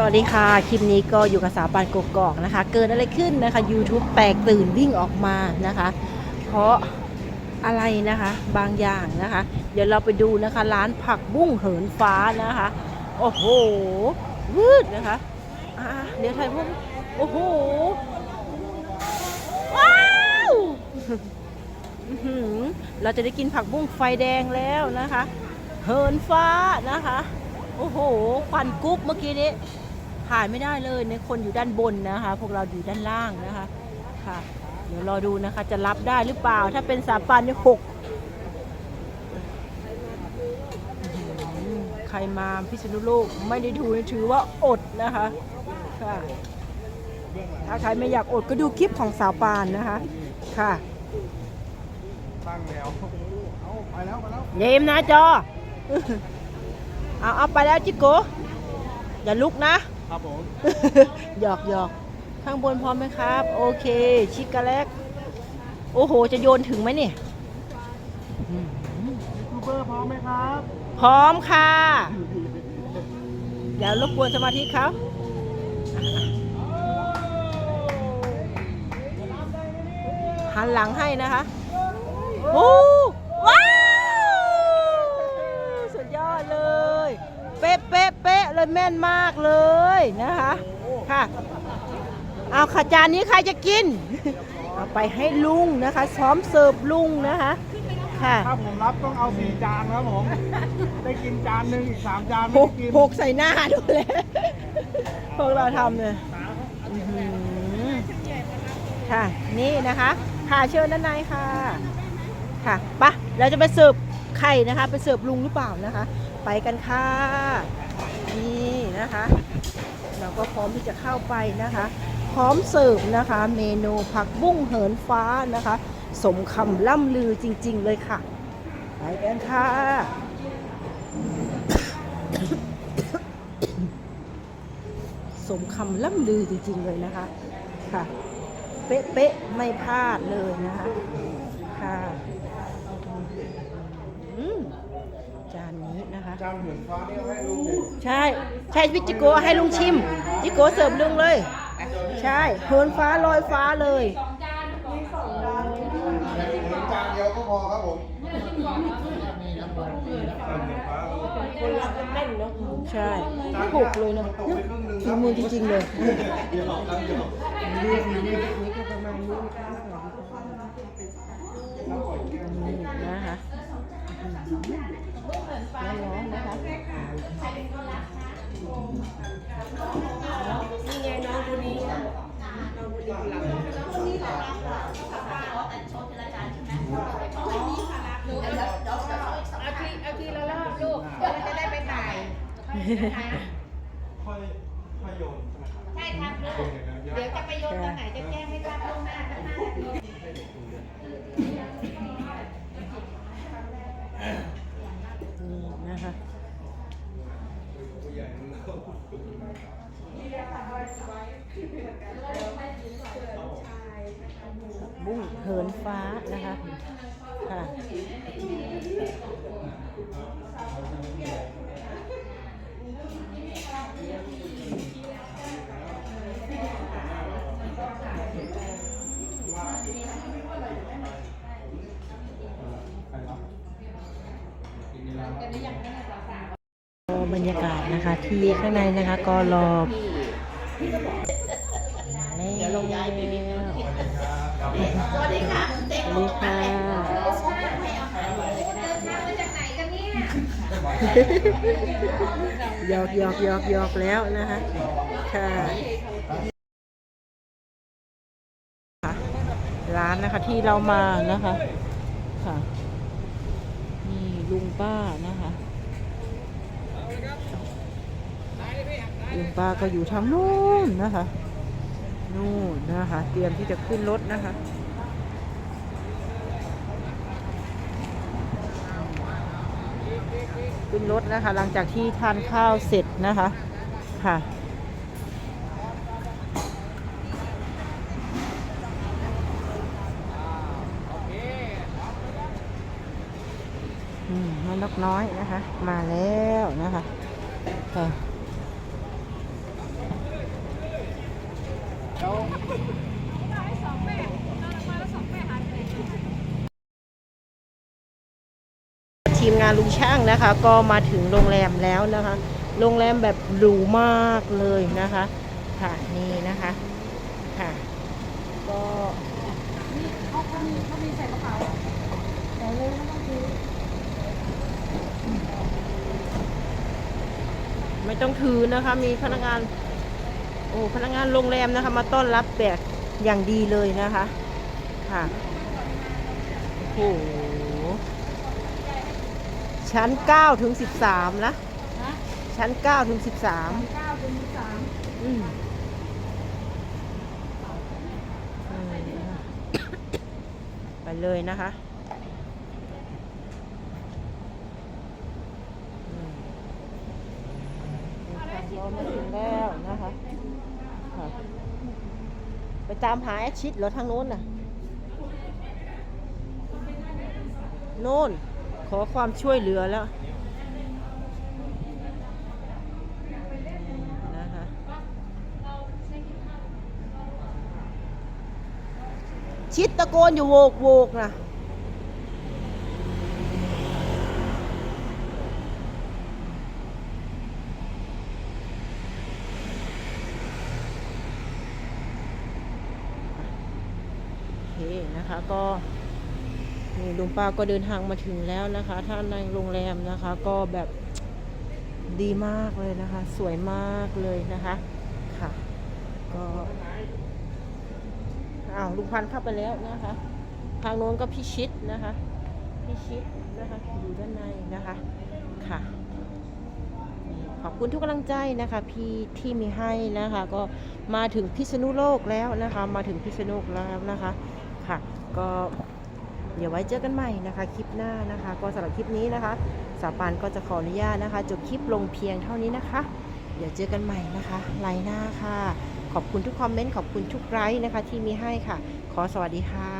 สวัสดีค่ะ คลิปนี้ก็อยู่กับสาวปานกกอกนะคะ เกิดอะไรขึ้นนะคะ YouTube แตกตื่นวิ่งออกมานะคะ เพราะอะไรนะคะบางอย่างนะคะ เดี๋ยวเราไปดูนะคะร้านผักบุ้งเหินฟ้านะคะ โอ้โหวืดนะคะอ่าเดี๋ยวถ่ายพวกโอ้โห ว้าวเราจะได้กินผักบุ้งไฟแดงแล้วนะคะ เหินฟ้านะคะโอ้โหควันกรุ๊บเมื่อกี้นี้ ถ่ายไม่ได้เลยเนี่ยคนอยู่ด้านบนนะคะ พวกเราอยู่ด้านล่างนะคะค่ะ เดี๋ยวรอดูนะคะจะรับได้หรือเปล่า ถ้าเป็นสาปันนี่หกใครมาพิษณุโลกไม่ได้ดูถือว่าอดนะคะค่ะถ้าใครไม่อยากอดก็ดูคลิปของสาวปานนะคะ ค่ะตั้งแล้วเอาไปแล้วไปแล้วเยมนะจอ เอาเอาไปแล้วจิโกอย่าลุกนะ ครับผม หยอกหยอกข้างบนพร้อมไหมครับ โอเค ชิกกะแลกโอ้โห จะโยนถึงไหมเนี่ยอืมยูทูบเบอร์พร้อมไหมครับ พร้อมค่ะอย่ารบกวนสมาธิเขาหันหลังให้นะคะโอ้ว้าว สุดยอดเลย เป๊ะเป๊ะเป๊ะเลยแม่นมากเลย นะคะค่ะเอาขจานนี้ใครจะกิน เอาไปให้ลุงนะคะซ้อมเสิร์ฟลุงนะคะค่ะถ้าผมรับต้องเอาสี่จานครับผม ได้กินจานหนึ่งอีกสามจานหไม่กได้กินหกใส่หน้าดูเลยพวกเราทำเลยอื้อหือค่ะนี่นะคะค่ะเชิญด้านในค่ะ ค่ะไปะเราจะไปเสิร์ฟไข่นะคะ ไปเสิร์ฟลุงหรือเปล่านะคะ ไปกันค่ะ นี่นะคะ เราก็พร้อมที่จะเข้าไปนะคะ พร้อมเสิร์ฟนะคะ เมนูผักบุ้งเหินฟ้านะคะ สมคำล่ำลือจริง ๆ เลยค่ะ ไปกันค่ะสมคำล่ำลือจริง ๆ เลยนะคะค่ะ เป๊ะๆไม่พลาดเลยนะคะค่ะอืม จานนี้นะคะ จานเหมือนฟ้าเนี่ยให้ลุงหนึ่งใช่ ใช่พี่จิโกให้ลุงชิม จิโกเสิร์ฟลุงเลย ใช่เหินฟ้าลอยฟ้าเลยจานเดียวก็พอครับผมใช่ถูกเลยเนาะฝีมือจริงๆเลยนี่นะคะ ร้อนๆนะคะเอาทีเอาทีละรอบลูกเราจะได้ไปถ่ายค่อยค่อยโยนใช่ไหมครับใช่ครับลูกเดี๋ยวจะไปโยนตอนไหนจะแจ้งให้ทราบล่วงหน้าตั้งห้านาที นี่นะคะบุ้งเหินฟ้านะคะค่ะ บรรยากาศนะคะที่ข้างในนะคะก็รอมาแล้วสวัสดีค่ะสวัสดีค่ะเดินทางมาจากไหนกันเนี่ยหยอกหยอกหยอกหยอกแล้วนะคะค่ะร้านนะคะที่เรามานะคะค่ะ ลุงป้านะคะลุงป้าก็อยู่ทางนู้นนะคะนู่นนะคะ เตรียมที่จะขึ้นรถนะคะขึ้นรถนะคะ หลังจากที่ทานข้าวเสร็จนะคะค่ะ แม่นกน้อยนะคะ มาแล้วนะคะค่ะทีมงานลุงช่างนะคะ ก็มาถึงโรงแรมแล้วนะคะ โรงแรมแบบหรูมากเลยนะคะค่ะนี่นะคะค่ะก็ไม่ ต้องถือนะคะ มีพนักงานโอ้พนักงานโรงแรมนะคะ มาต้อนรับแบบอย่างดีเลยนะคะ ค่ะโอ้โหชั้น9ถึง13นะชั้น9ถึง13 9ถึง13อืมไปเลยนะคะอืมเรามาถึงแล้วนะคะค่ะ ไปตามหาแอชิดเหรอทางโน้นน่ะโน่น ขอความช่วยเหลือแล้วนะคะชิดตะโกนอยู่โวกโวกนะโอเค นะคะ ก็นี่ลุงป้าก็เดินทางมาถึงแล้วนะคะถ้าในโรงแรมนะคะ ก็แบบดีมากเลยนะคะ สวยมากเลยนะคะค่ะ ก็อ้าวลุงพันเข้าไปแล้วนะคะ ทางโน้นก็พิชิตนะคะพิชิตนะคะอยู่ด้านในนะคะค่ะขอบคุณทุกกำลังใจนะคะพี่ที่มีให้นะคะ ก็มาถึงพิษณุโลกแล้วนะคะ มาถึงพิษณุโลกแล้วนะคะ ก็เดี๋ยวไว้เจอกันใหม่นะคะ คลิปหน้านะคะ ก็สำหรับคลิปนี้นะคะสาปานก็จะขออนุญาตนะคะจบคลิปลงเพียงเท่านี้นะคะ เดี๋ยวเจอกันใหม่นะคะไลน์หน้าค่ะ ขอบคุณทุกคอมเมนต์ขอบคุณทุกไลค์นะคะ ที่มีให้ค่ะ ขอสวัสดีค่ะ